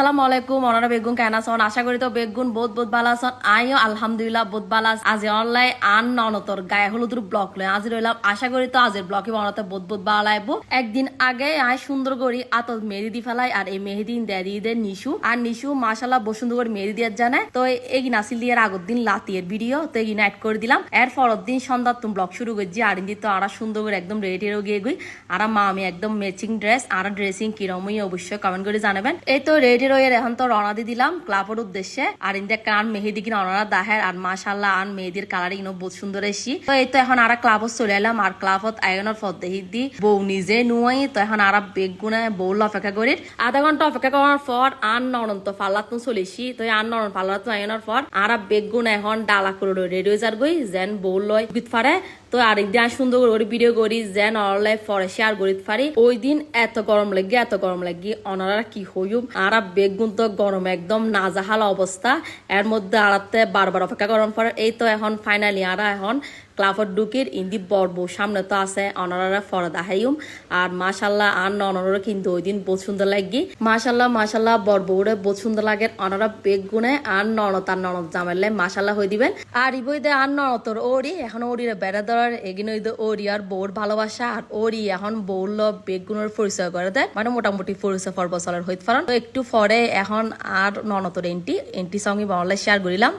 আসসালামু আলাইকুম অনারা বেগুন কেন আছেন? আশা করি তো বেগুন বহুত বহুত ভালো আছেন। আইও আলহামদুলিল্লাহ ভালো আছে। আজ অনলাইন আন ননতর গায়ে হলুদুর ব্লক লয় আজ রইলাম আশা করি তো আজের ব্লকে বানাতে বহুত বহুত ভালো লাগবো। একদিন আগে আয় সুন্দর করি আত মেহেদি ফেলাই, আর এই মেহেদি দেয় দিয়ে নিশু। আর নিশু মাশাল্লাহ বহু করে মেহেদি দিয়ে জানে তো এই নাসিল দিয়ে আগের দিন লাতিয়ের ভিডিও তো এই অ্যাড করে দিলাম। এর পরের দিন সন্ধ্যার তুমি ব্লগ শুরু করছি। আর তো আরা সুন্দর করে একদম রেডি হয়ে গিয়ে গই। আর মা আমি একদম ম্যাচিং ড্রেস আর ড্রেসিং কিরমই অবশ্যই কমেন্ট করে জানাবেন। এই তো রেডি রয়ে এখন তো রওনা দিয়ে দিলাম ক্লাবের উদ্দেশ্যে। আর ইন্দে কান মেহেদি কিনা অনারা দাহের, আর মাশাল্লাহ আন মেহেদির কালার ইনো বহুত সুন্দর এসি। তো এই তো এখন আর ক্লাবত চলে এলাম, আর ক্লাবত আয়নের পর দেখি দি বউ নিজে নুয়াই, তো এখন আর বেগ গুনে বউ অপেক্ষা করি। আধা ঘণ্টা অপেক্ষা করার পর আন নরন্ত পাল্লাত চলেছি তো আন নরন পাল্লাত আয়নের পর আর বেগ গুণ এখন ডালা করে রেডি যার গই যেন বউ লয় গীত ফারে তো আরেকদিন আর সুন্দর করে ভিডিও করি, যেন অনলাই ফরে শেয়ার করি পারি ওই দিন এত গরম লাগি, এত গরম লাগি অনারা কি হইম? আর বেগুন তো গরম, একদম নাজাহাল অবস্থা। এর মধ্যে আড়াতে বারবার অপেক্ষা গরম পরে। এই তো এখন ফাইনালি আর এখন ক্লাফর ডুকির ইন্দি বর্ব সামনে তো আছে অনারা ফরদ আহাইম আর মাশাল্লাহ আর ননরা কিন্তু ওই দিন বহুত লাগি। মাশাল্লাহ মাশাল্লাহ, বর্ব উড়ে বহুত লাগে অনারা বেগ গুনে আর ননদ আর ননদ জামাইলে মাশাল্লাহ হয়ে দিবেন। আর ইবই দে আর ননতর ওরি এখন ওরিরে বেড়া দেওয়ার এগিন ওই ওরি আর বউর ভালোবাসা। আর ওরি এখন বউর বেগ গুণের পরিচয় করে দেয় মানে মোটামুটি পরিচয় ফর বছরের হইতে পারেন তো একটু পরে এখন আর ননতর এন্টি এন্টি সঙ্গে বাংলায় শেয়ার করিলাম।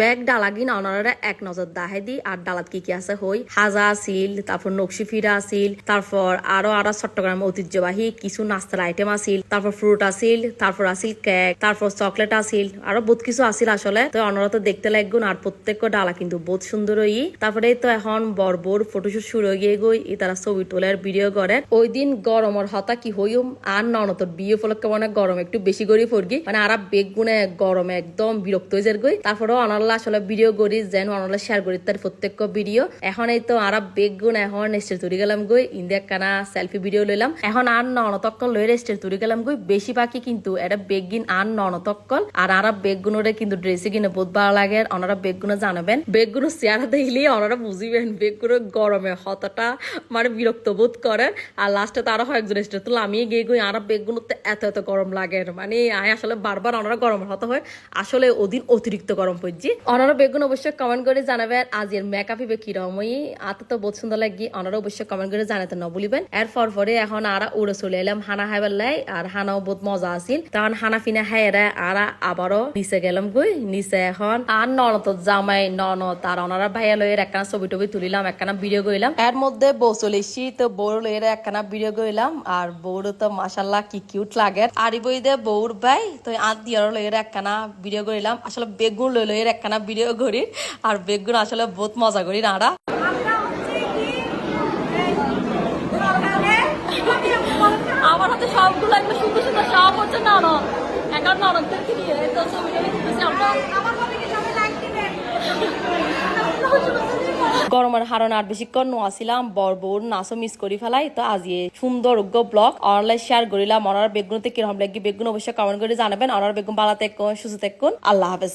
ব্যাগ, ডালাগিন অনারা এক নজর দাহে দি। আর ডালাত কি কি আছে? হই, হাজা আছিল, তারপর নকশি ফিরা আছিল, তারপর আরও আরও চট্টগ্রাম ঐতিহ্যবাহী কিছু নাস্তার আইটেম আছিল, তারপর ফ্রুট আছিল, তারপর আছিল কেক তারপর চকলেট আছিল, আরও বহুত কিছু আছিল আসলে। তো অনারা তো দেখতে লাগগুন, আর প্রত্যেক ডালা কিন্তু বহুত সুন্দর হই। তারপরে তো এখন বরবর ফটোশুট শুরু হয়ে গিয়ে গই তারা ছবি তোলার ভিডিও করে। ওই দিন গরমের হতা কি হইম, আর ননতর বিয়ে উপলক্ষে মানে গরম একটু বেশি করে ফরগি মানে আর বেগ গুনে গরমে একদম বিরক্ত হয়ে যার গই। তারপরে অনাল্লা আসলে ভিডিও করি, যেন অনাল্লা শেয়ার করি তার প্রত্যেক ভিডিও এখন এই তো আর বেগ গুণ এখন স্টেজ তুলি গেলাম গই ইন্ডিয়া কানা সেলফি ভিডিও লইলাম। এখন আর ননতক্কল লই স্টেজ তুলি গেলাম গই বেশি পাখি কিন্তু এটা বেগ গিন আর ননতক্কল। আর আর বেগ গুণরে কিন্তু ড্রেসে কিনে বহুত ভালো লাগে আর ওনারা বেগগুলো জানাবেন। বেগগুলো চেয়ারা দেখলেই ওনারা বুঝিবেন বেগগুলো গরমে হতটা মানে বিরক্ত বোধ করে আর লাস্টে তারা হয় একজন স্টেজ তুলো আমি গিয়ে গই আর বেগ গুলোতে এত এত গরম লাগে। মানে আয় আসলে বারবার ওনারা গরমের হতে হয়। আসলে ওদিন অতিরিক্ত গরম পড়ছি। অনারা বেগুন অবশ্যই কমেন্ট করে জানাবেন। আজের মেকআপ ইবে কিরমই? আত তো বহুত সুন্দর লাগি অনারা অবশ্যই কমেন্ট করে জানাতে না বলিবেন এর পর এখন আর উড়ে চলে এলাম হানা হাইবার লাই, আর হানাও বহুত মজা আছিল। তখন হানা ফিনা হাইরা আর আবারও নিচে গেলাম গই, নিচে এখন আর ননত জামাই ননত আর অনারা ভাইয়া লইয়ের একখানা ছবি টবি তুলিলাম, একখানা ভিডিও করিলাম। এর মধ্যে বউ চলেছি তো বউর লইয়ের একখানা ভিডিও করিলাম, আর বউর তো মাসাল্লাহ কি কিউট লাগে। আর বই দে বউর ভাই, তো আত্মীয়র লইয়ের একখানা ভিডিও করিলাম। আসলে বেগুন লই লইয়ের একখানা ভিডিও করি আর বেগুন আসলে বহুত মজা করি নাড়া আমার হাতে সবগুলো একটা সুন্দর সুন্দর সব হচ্ছে নরম এখন নরম নিয়ে তো ছবিটা দেখতেছি আমরা। গরমের হারণ আর বেশিক্ষণ নোয়াছিলাম বর বউর নাচও মিস করি ফেলাই তো আজি সুন্দর উগ্র ব্লগ অনলাইন শেয়ার করিলাম অনার বেগুনতে কীরকম লাগি বেগুন অবশ্যই কমেন্ট করে জানাবেন অনার বেগুন বালা বালাতে সুস্থ থাকুন আল্লাহ হাফেজ।